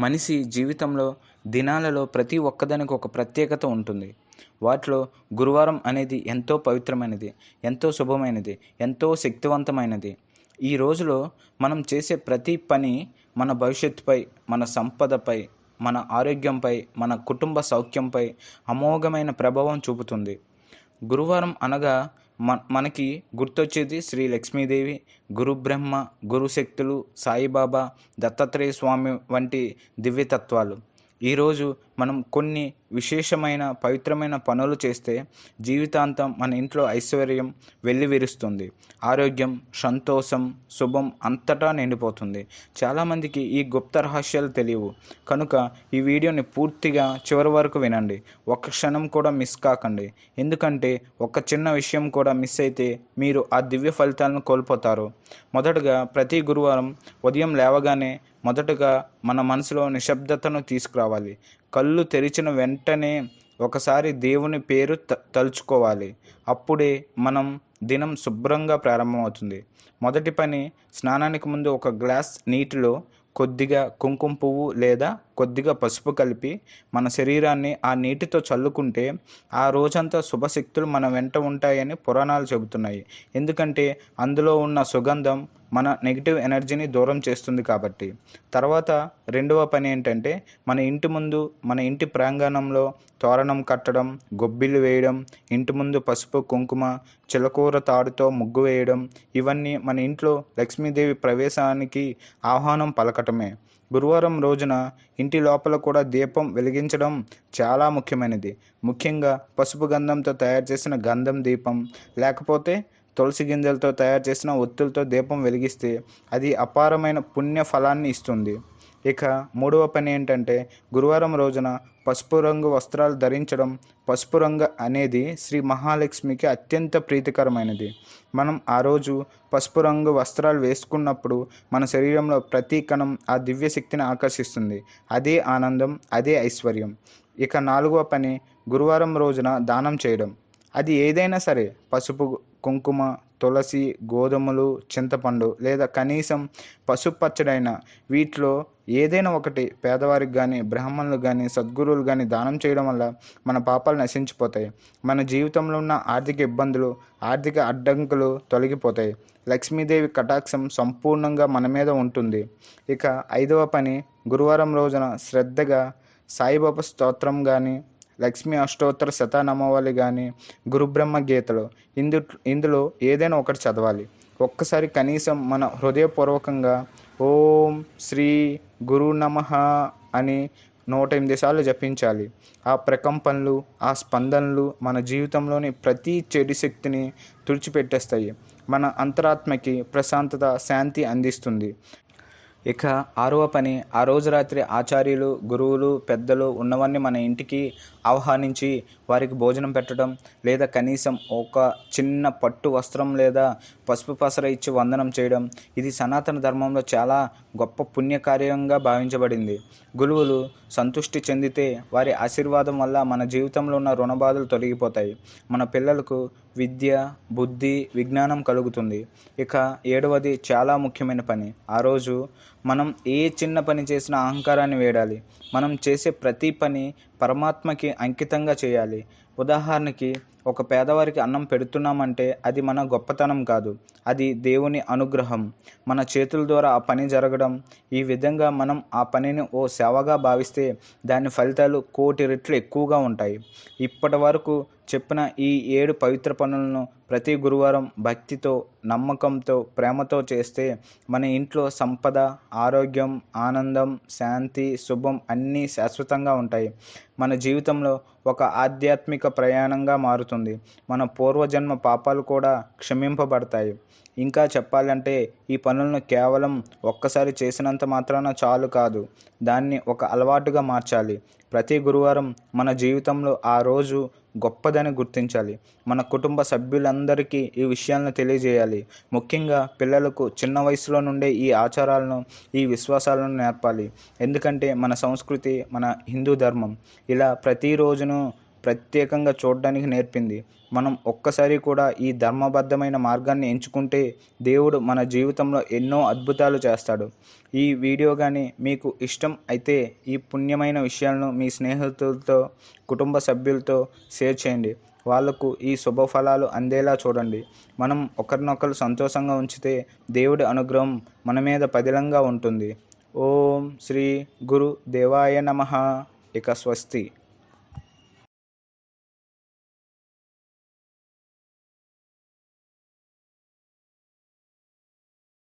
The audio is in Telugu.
మనిషి జీవితంలో దినాలలో ప్రతి ఒక్కదానికి ఒక ప్రత్యేకత ఉంటుంది. వాటిలో గురువారం అనేది ఎంతో పవిత్రమైనది ఎంతో శుభమైనది ఎంతో శక్తివంతమైనది. ఈ రోజులో మనం చేసే ప్రతి పని మన భవిష్యత్తుపై మన సంపదపై మన ఆరోగ్యంపై మన కుటుంబ సౌఖ్యంపై అమోఘమైన ప్రభావం చూపుతుంది. గురువారం అనగా మ మనకి గుర్తొచ్చేది శ్రీ లక్ష్మీదేవి గురు బ్రహ్మ గురుశక్తులు సాయిబాబా దత్తాత్రేయ స్వామి వంటి దివ్యతత్వాలు. ఈరోజు మనం కొన్ని విశేషమైన పవిత్రమైన పనులు చేస్తే జీవితాంతం మన ఇంట్లో ఐశ్వర్యం వెల్లివిరుస్తుంది. ఆరోగ్యం సంతోషం శుభం అంతటా నిండిపోతుంది. చాలామందికి ఈ గుప్త రహస్యాలు తెలియవు. కనుక ఈ వీడియోని పూర్తిగా చివరి వరకు వినండి. ఒక్క క్షణం కూడా మిస్ కాకండి. ఎందుకంటే ఒక చిన్న విషయం కూడా మిస్ అయితే మీరు ఆ దివ్య ఫలితాలను కోల్పోతారు. మొదటగా ప్రతి గురువారం ఉదయం లేవగానే మొదటగా మన మనసులో నిశ్శబ్దతను తీసుకురావాలి. కళ్ళు తెరిచిన వెంటనే ఒకసారి దేవుని పేరు త తలుచుకోవాలి. అప్పుడే మనం దినం శుభ్రంగా ప్రారంభమవుతుంది. మొదటి పని స్నానానికి ముందు ఒక గ్లాస్ నీటిలో కొద్దిగా కుంకుమ పువ్వు లేదా కొద్దిగా పసుపు కలిపి మన శరీరాన్ని ఆ నీటితో చల్లుకుంటే ఆ రోజంతా శుభశక్తులు మన వెంట ఉంటాయని పురాణాలు చెబుతున్నాయి. ఎందుకంటే అందులో ఉన్న సుగంధం మన నెగిటివ్ ఎనర్జీని దూరం చేస్తుంది కాబట్టి. తర్వాత రెండవ పని ఏంటంటే మన ఇంటి ముందు మన ఇంటి ప్రాంగణంలో తోరణం కట్టడం గొబ్బిళ్ళు వేయడం ఇంటి ముందు పసుపు కుంకుమ చిలకూర తాడుతో ముగ్గు వేయడం ఇవన్నీ మన ఇంట్లో లక్ష్మీదేవి ప్రవేశానికి ఆహ్వానం పలకటమే. గురువారం రోజున ఇంటి లోపల కూడా దీపం వెలిగించడం చాలా ముఖ్యమైనది. ముఖ్యంగా పసుపు గంధంతో తయారు చేసిన గంధం దీపం లేకపోతే తులసి గింజలతో తయారు చేసిన ఒత్తులతో దీపం వెలిగిస్తే అది అపారమైన పుణ్య ఫలాన్ని ఇస్తుంది. ఇక మూడవ పని ఏంటంటే గురువారం రోజున పసుపు రంగు వస్త్రాలు ధరించడం. పసుపు రంగు అనేది శ్రీ మహాలక్ష్మికి అత్యంత ప్రీతికరమైనది. మనం ఆ రోజు పసుపు రంగు వస్త్రాలు వేసుకున్నప్పుడు మన శరీరంలో ప్రతి కణం ఆ దివ్య శక్తిని ఆకర్షిస్తుంది. అదే ఆనందం అదే ఐశ్వర్యం. ఇక నాలుగవ పని గురువారం రోజున దానం చేయడం. అది ఏదైనా సరే పసుపు కుంకుమ తులసి గోధుమలు చింతపండు లేదా కనీసం పసుపు పచ్చడైన వీటిలో ఏదైనా ఒకటి పేదవారికి కానీ బ్రాహ్మణులు కానీ సద్గురువులు కానీ దానం చేయడం వల్ల మన పాపాలు నశించిపోతాయి. మన జీవితంలో ఉన్న ఆర్థిక ఇబ్బందులు ఆర్థిక అడ్డంకులు తొలగిపోతాయి. లక్ష్మీదేవి కటాక్షం సంపూర్ణంగా మన మీద ఉంటుంది. ఇక ఐదవ పని గురువారం రోజున శ్రద్ధగా సాయిబాబా స్తోత్రం కానీ లక్ష్మీ అష్టోత్తర శతనామావళి కానీ గురుబ్రహ్మ గీతలు ఇందు ఇందులో ఏదైనా ఒకటి చదవాలి. ఒక్కసారి కనీసం మన హృదయపూర్వకంగా ఓం శ్రీ గురు నమ అని నూట ఎనిమిది సార్లు జపించాలి. ఆ ప్రకంపనలు ఆ స్పందనలు మన జీవితంలోని ప్రతి చెడు శక్తిని తుడిచిపెట్టేస్తాయి. మన అంతరాత్మకి ప్రశాంతత శాంతి అందిస్తుంది. ఇక ఆరవ పని ఆ రోజు రాత్రి ఆచార్యులు గురువులు పెద్దలు ఉన్నవన్నీ మన ఇంటికి ఆహ్వానించి వారికి భోజనం పెట్టడం లేదా కనీసం ఒక చిన్న పట్టు వస్త్రం లేదా పసుపు పసర ఇచ్చి వందనం చేయడం ఇది సనాతన ధర్మంలో చాలా గొప్ప పుణ్యకార్యంగా భావించబడింది. గురువులు సంతృష్టి చెందితే వారి ఆశీర్వాదం వల్ల మన జీవితంలో ఉన్న రుణబాధలు తొలగిపోతాయి. మన పిల్లలకు విద్య బుద్ధి విజ్ఞానం కలుగుతుంది. ఇక ఏడవది చాలా ముఖ్యమైన పని. ఆ రోజు మనం ఏ చిన్న పని చేసినా అహంకారాన్ని వేడాలి. మనం చేసే ప్రతి పని పరమాత్మకి అంకితంగా చేయాలి. ఉదాహరణకి ఒక పేదవారికి అన్నం పెడుతున్నామంటే అది మన గొప్పతనం కాదు. అది దేవుని అనుగ్రహం. మన చేతుల ద్వారా ఆ పని జరగడం. ఈ విధంగా మనం ఆ పనిని ఓ సేవగా భావిస్తే దాని ఫలితాలు కోటి రెట్లు ఎక్కువగా ఉంటాయి. ఇప్పటి వరకు చెప్పిన ఈ ఏడు పవిత్ర పనులను ప్రతి గురువారం భక్తితో నమ్మకంతో ప్రేమతో చేస్తే మన ఇంట్లో సంపద ఆరోగ్యం ఆనందం శాంతి శుభం అన్నీ శాశ్వతంగా ఉంటాయి. మన జీవితంలో ఒక ఆధ్యాత్మిక ప్రయాణంగా మారుతుంది. మన పూర్వజన్మ పాపాలు కూడా క్షమింపబడతాయి. ఇంకా చెప్పాలంటే ఈ పనులను కేవలం ఒక్కసారి చేసినంత మాత్రాన చాలు కాదు. దాన్ని ఒక అలవాటుగా మార్చాలి. ప్రతి గురువారం మన జీవితంలో ఆ రోజు గొప్పదని గుర్తించాలి. మన కుటుంబ సభ్యులందరికీ ఈ విషయాలను తెలియజేయాలి. ముఖ్యంగా పిల్లలకు చిన్న వయసులో నుండే ఈ ఆచారాలను ఈ విశ్వాసాలను నేర్పాలి. ఎందుకంటే మన సంస్కృతి మన హిందూ ధర్మం. ఇలా ప్రతిరోజును ప్రత్యేకంగా చూడడానికి నేర్పింది. మనం ఒక్కసారి కూడా ఈ ధర్మబద్ధమైన మార్గాన్ని ఎంచుకుంటే దేవుడు మన జీవితంలో ఎన్నో అద్భుతాలు చేస్తాడు. ఈ వీడియో కానీ మీకు ఇష్టం అయితే ఈ పుణ్యమైన విషయాలను మీ స్నేహితులతో కుటుంబ సభ్యులతో షేర్ చేయండి. వాళ్ళకు ఈ శుభ ఫలాలు అందేలా చూడండి. మనం ఒకరినొకరు సంతోషంగా ఉంచితే దేవుడి అనుగ్రహం మన మీద పదిలంగా ఉంటుంది. ఓం శ్రీ గురు దేవాయ నమ. ఇక స్వస్తి.